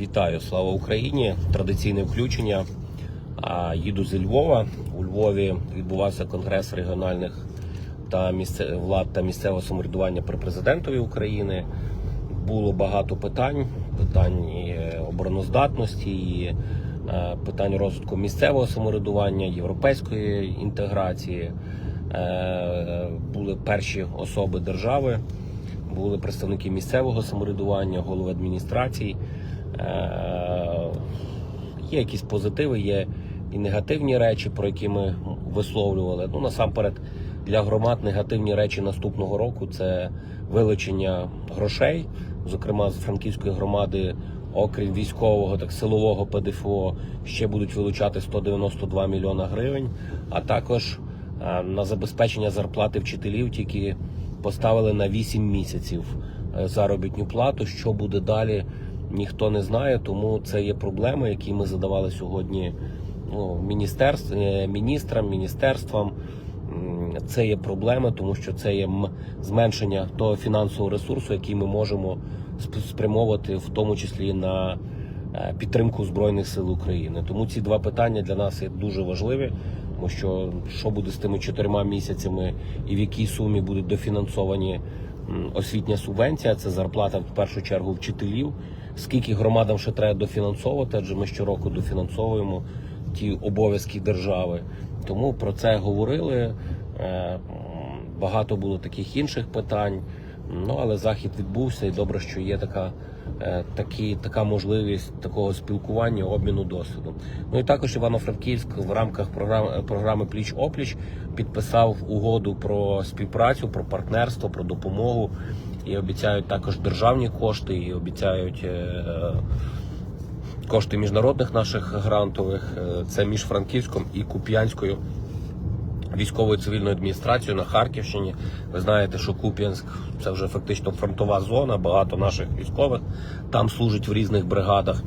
Вітаю, слава Україні! Традиційне включення. Їду зі Львова. У Львові відбувався конгрес регіональних та місце... влад та місцевого самоврядування при президентові України. Було багато питань: питань е, обороноздатності, і е, питань розвитку місцевого самоврядування, європейської інтеграції. Е, Були перші особи держави, були представники місцевого самоврядування, голови адміністрацій. Е, Є якісь позитиви, є і негативні речі, про які ми висловлювали. Ну насамперед для громад негативні речі наступного року це вилучення грошей. Зокрема, з франківської громади, окрім військового, так силового ПДФО, ще будуть вилучати 192 мільйона гривень. А також е, на забезпечення зарплати вчителів тільки поставили на 8 місяців е, заробітну плату. Що буде далі? Ніхто не знає, тому це є проблеми, які ми задавали сьогодні ну, міністерств, е, міністрам, міністерствам. Це є проблеми, тому що це є зменшення того фінансового ресурсу, який ми можемо спрямовувати, в тому числі на е, підтримку збройних сил України. Тому ці два питання для нас є дуже важливі. Тому що що буде з тими чотирма місяцями і в якій сумі будуть дофінансовані освітня субвенція, це зарплата в першу чергу вчителів. Скільки громадам ще треба дофінансовувати, адже ми щороку дофінансовуємо ті обов'язки держави. Тому про це говорили. Е, Багато було таких інших питань. Ну але захід відбувся, і добре, що є така, е, такі, така можливість такого спілкування, обміну досвідом. Ну і також Івано-Франківськ в рамках програми, програми Пліч Опліч підписав угоду про співпрацю, про партнерство, про допомогу. І обіцяють також державні кошти, і обіцяють е, кошти міжнародних наших грантових. Е, Це між Франківськом і Куп'янською військовою цивільною адміністрацією на Харківщині. Ви знаєте, що Куп'янськ це вже фактично фронтова зона. Багато наших військових там служать в різних бригадах.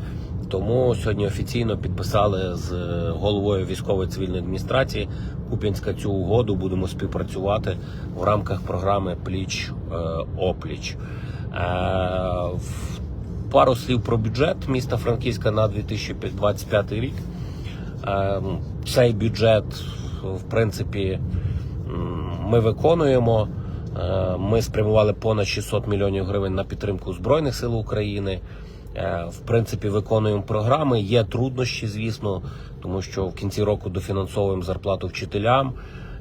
Тому сьогодні офіційно підписали з головою військової цивільної адміністрації Куп'янська цю угоду. Будемо співпрацювати в рамках програми Пліч е, опліч. Е, Пару слів про бюджет міста Франківська на 2025 рік. Е, Цей бюджет, в принципі, ми виконуємо. Ми спрямували понад 600 мільйонів гривень на підтримку Збройних сил України. В принципі, виконуємо програми. Є труднощі, звісно, тому що в кінці року дофінансовуємо зарплату вчителям.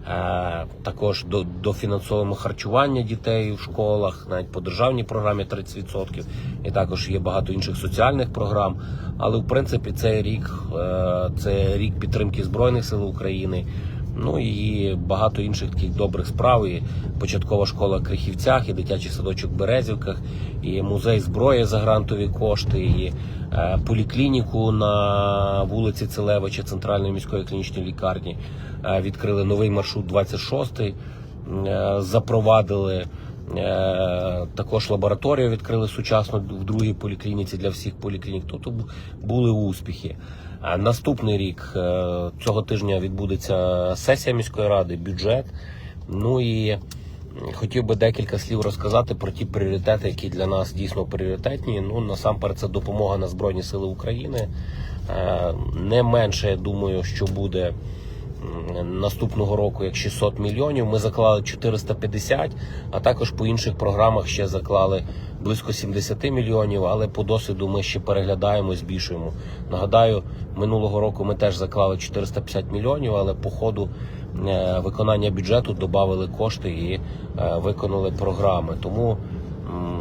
Е, Також дофінансовуємо харчування дітей в школах, навіть по державній програмі 30%. І також є багато інших соціальних програм. Але в принципі цей рік е, це рік підтримки Збройних сил України. Ну і багато інших таких добрих справ. І початкова школа в Крихівцях, і дитячий садочок в Березівках, і музей зброї за грантові кошти, і е, поліклініку на вулиці Целевича, центральної міської клінічної лікарні. Е, відкрили новий маршрут 26 е, запровадили. Е, Також лабораторію відкрили сучасно в другій поліклініці для всіх поліклінік. Тобто були успіхи. Наступний рік е, цього тижня відбудеться сесія міської ради, бюджет. Ну і хотів би декілька слів розказати про ті пріоритети, які для нас дійсно пріоритетні. Ну насамперед, це допомога на Збройні Сили України. Е, Не менше, я думаю, що буде наступного року як 600 мільйонів. Ми заклали 450, а також по інших програмах ще заклали близько 70 мільйонів. Але по досвіду ми ще переглядаємо збільшуємо. Нагадаю, минулого року ми теж заклали 450 мільйонів, але по ходу е, виконання бюджету додали кошти і е, виконали програми. Тому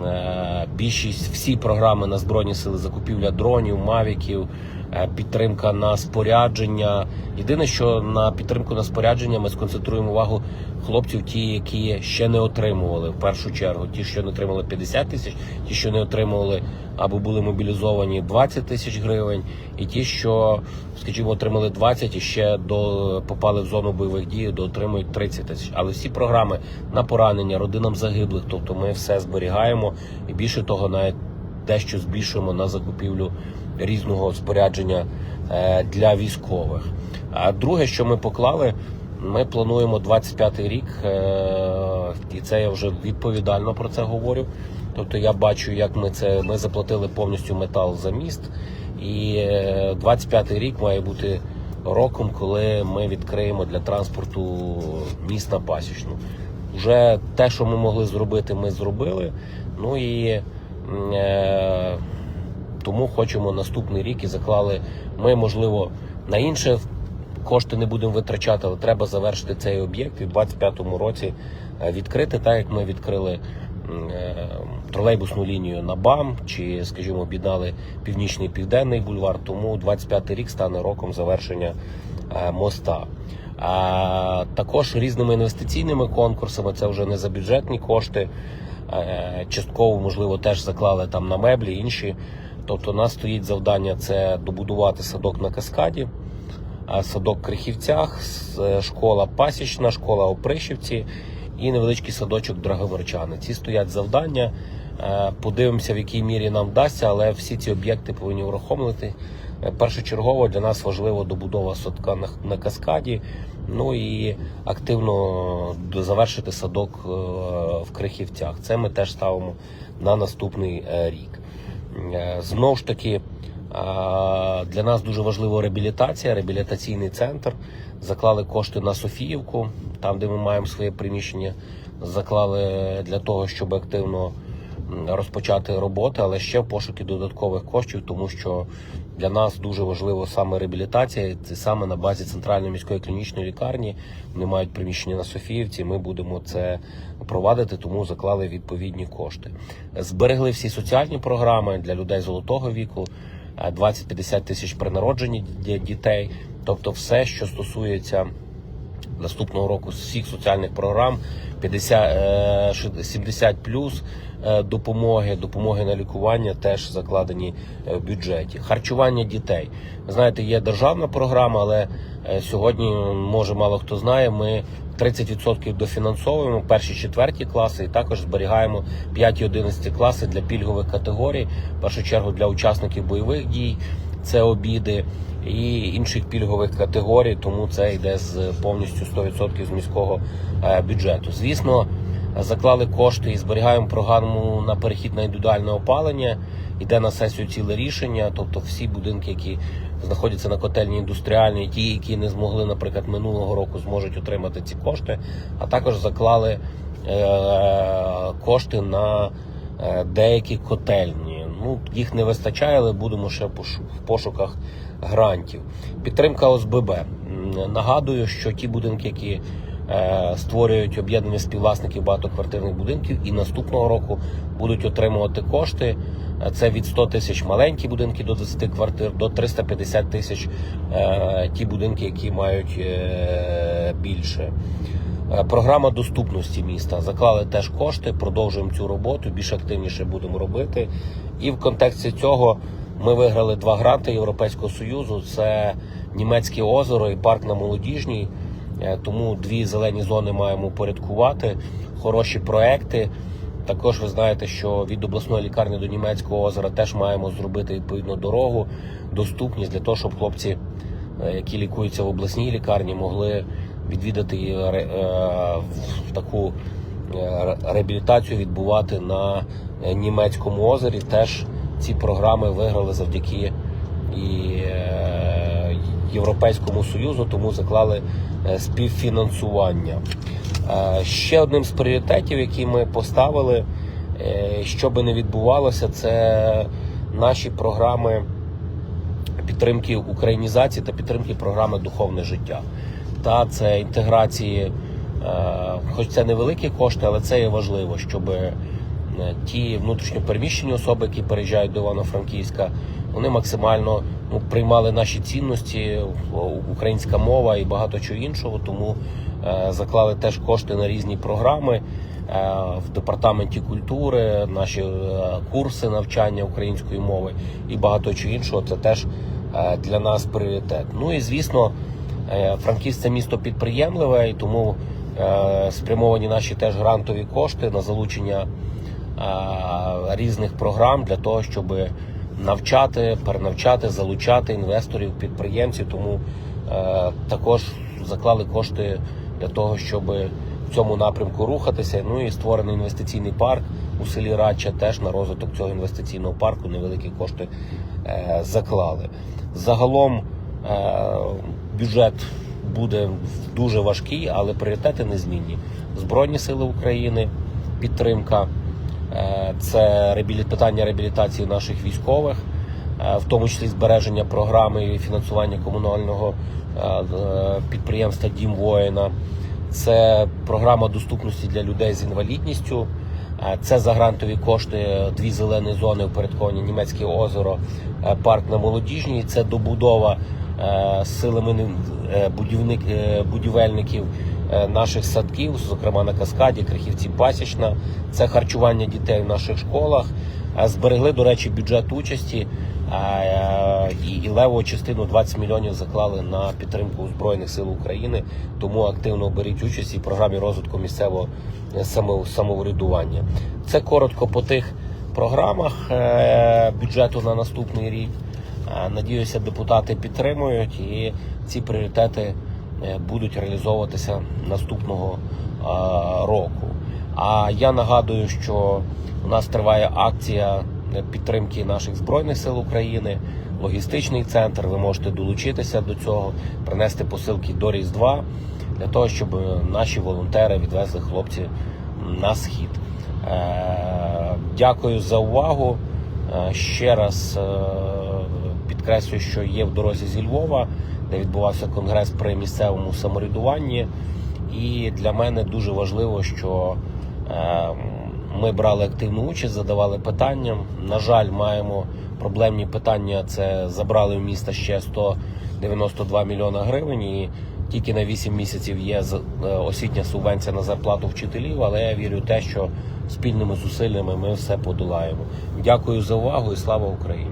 е, більшість всі програми на збройні сили закупівля дронів, мавіків, підтримка на спорядження. Єдине, що на підтримку на спорядження ми сконцентруємо увагу хлопців, ті, які ще не отримували в першу чергу. Ті, що не отримали 50 тисяч, ті, що не отримували або були мобілізовані 20 тисяч гривень, і ті, що, скажімо, отримали 20 і ще до попали в зону бойових дій, до отримують 30 тисяч. Але всі програми на поранення, родинам загиблих, тобто ми все зберігаємо і більше того, навіть дещо збільшуємо на закупівлю різного спорядження е, для військових. А друге, що ми поклали, ми плануємо 25-й рік, е, і це я вже відповідально про це говорю. Тобто я бачу, як ми це ми заплатили повністю метал за міст. І 25-й рік має бути роком, коли ми відкриємо для транспорту міст на пасічну. Вже те, що ми могли зробити, ми зробили. Ну і е, тому хочемо наступний рік і заклали. Ми, можливо, на інше кошти не будемо витрачати, але треба завершити цей об'єкт і в 25-му році е, відкрити, так як ми відкрили е, тролейбусну лінію на БАМ, чи, скажімо, об'єднали північний південний бульвар. Тому 25-й рік стане роком завершення е, моста. А також різними інвестиційними конкурсами, це вже не за бюджетні кошти. Частково, можливо, теж заклали там на меблі інші. Тобто, у нас стоїть завдання це добудувати садок на каскаді, садок в Крихівцях, е, школа Пасічна, школа у Пришівці і невеличкий садочок Драговорчани. Ці стоять завдання. Е, Подивимося, в якій мірі нам вдасться, але всі ці об'єкти повинні враховувати. Е, Першочергово для нас важливо добудова садка на, каскаді. Ну і активно завершити садок в Крихівцях. Це ми теж ставимо на наступний рік. Е, Знову ж таки, для нас дуже важлива реабілітація, реабілітаційний центр. Заклали кошти на Софіївку, там, де ми маємо своє приміщення. Заклали для того, щоб активно розпочати роботи, але ще в пошуки додаткових коштів, тому що для нас дуже важливо саме реабілітація. Це саме на базі центральної міської клінічної лікарні. Вони мають приміщення на Софіївці. Ми будемо це провадити, тому заклали відповідні кошти. Зберегли всі соціальні програми для людей золотого віку. е, 20-50 тисяч при народженні дітей, тобто все, що стосується наступного року всіх соціальних програм 50, е, 70 плюс е, допомоги, допомоги на лікування теж закладені е, в бюджеті. Харчування дітей. Знаєте, є державна програма, але е, сьогодні, може мало хто знає, ми 30% дофінансовуємо перші четверті класи і також зберігаємо 5-11 класи для пільгових категорій, в першу чергу для учасників бойових дій. Це обіди і інших пільгових категорій, тому це йде з повністю 100% з міського е, бюджету. Звісно, заклали кошти і зберігаємо програму на перехід на індивідуальне опалення. Йде на сесію ціле рішення, тобто всі будинки, які знаходяться на котельні індустріальній, ті, які не змогли, наприклад, минулого року, зможуть отримати ці кошти, а також заклали е, кошти на е, деякі котельні. Ну, їх не вистачає, але будемо ще в пошуках грантів. Підтримка ОСББ. Нагадую, що ті будинки, які створюють об'єднання співвласників багатоквартирних будинків, і наступного року будуть отримувати кошти. Е, Це від 100 тисяч маленькі будинки до 10 квартир, до 350 тисяч е, ті будинки, які мають е, більше. Е, Програма доступності міста. Заклали теж кошти, продовжуємо цю роботу, більш активніше будемо робити. І в контексті цього ми виграли два гранти Європейського Союзу: це Німецьке озеро і парк на молодіжній. Е, Тому дві зелені зони маємо упорядкувати, хороші проекти. Також ви знаєте, що від обласної лікарні до німецького озера теж маємо зробити відповідну дорогу, доступність для того, щоб хлопці, е, які лікуються в обласній лікарні, могли відвідати е, таку реабілітацію відбувати на німецькому озері. Теж ці програми виграли завдяки і Європейському Союзу, тому заклали е, співфінансування. Е, Ще одним з пріоритетів, які ми поставили, е, що би не відбувалося, це наші програми підтримки українізації та підтримки програми Духовне життя. Та це інтеграції, хоч це невеликі кошти, але це є важливо, щоб ті внутрішньо переміщені особи, які переїжджають до Івано-Франківська, вони максимально ну, приймали наші цінності, українська мова і багато чого іншого. Тому е, заклали теж кошти на різні програми. Е, В департаменті культури наші е, курси навчання української мови і багато чого іншого. Це теж для нас пріоритет. Ну і звісно, е, Франківськ це місто підприємливе, і тому спрямовані наші теж грантові кошти на залучення різних програм для того, щоб навчати, перенавчати, залучати інвесторів, підприємців. Тому е, також заклали кошти для того, щоб в цьому напрямку рухатися. Ну і створений інвестиційний парк у селі Радча теж на розвиток цього інвестиційного парку невеликі кошти е, заклали. Загалом е, бюджет буде дуже важкий, але пріоритети незмінні. Збройні сили України, підтримка, це реабілі- питання реабілітації наших військових, е, в тому числі збереження програми і фінансування комунального е, е, підприємства Дім воїна. Це програма доступності для людей з інвалідністю. Е, Це за грантові кошти е, дві зелені зони упорядковані Німецьке озеро, е, парк на молодіжній. Це добудова е, силами е, е, будівельників е, наших садків, зокрема на каскаді, Крихівці Пасічна. Це харчування дітей в наших школах. Е, Зберегли, до речі, бюджет участі е, і, леву частину 20 мільйонів заклали на підтримку Збройних сил України. Тому активно беріть участь і в програмі розвитку місцевого е, самоврядування. Це коротко по тих програмах е, бюджету на наступний рік. Е, Надіюся, депутати підтримують і ці пріоритети е, будуть реалізовуватися наступного е, року. А я нагадую, що у нас триває акція е, підтримки наших збройних сил України, логістичний центр. Ви можете долучитися до цього, принести посилки до Різдва для того, щоб е, наші волонтери відвезли хлопців на схід. Е, Дякую за увагу. Е, Ще раз е, підкреслюю, що є в дорозі зі Львова, де відбувався конгрес при місцевому самоврядуванні. І для мене дуже важливо, що е, ми брали активну участь, задавали питання. На жаль, маємо проблемні питання. Це забрали в міста ще 192 мільйона гривень. І тільки на 8 місяців є е, освітня субвенція на зарплату вчителів. Але я вірю в те, що спільними зусиллями ми все подолаємо. Дякую за увагу і слава Україні!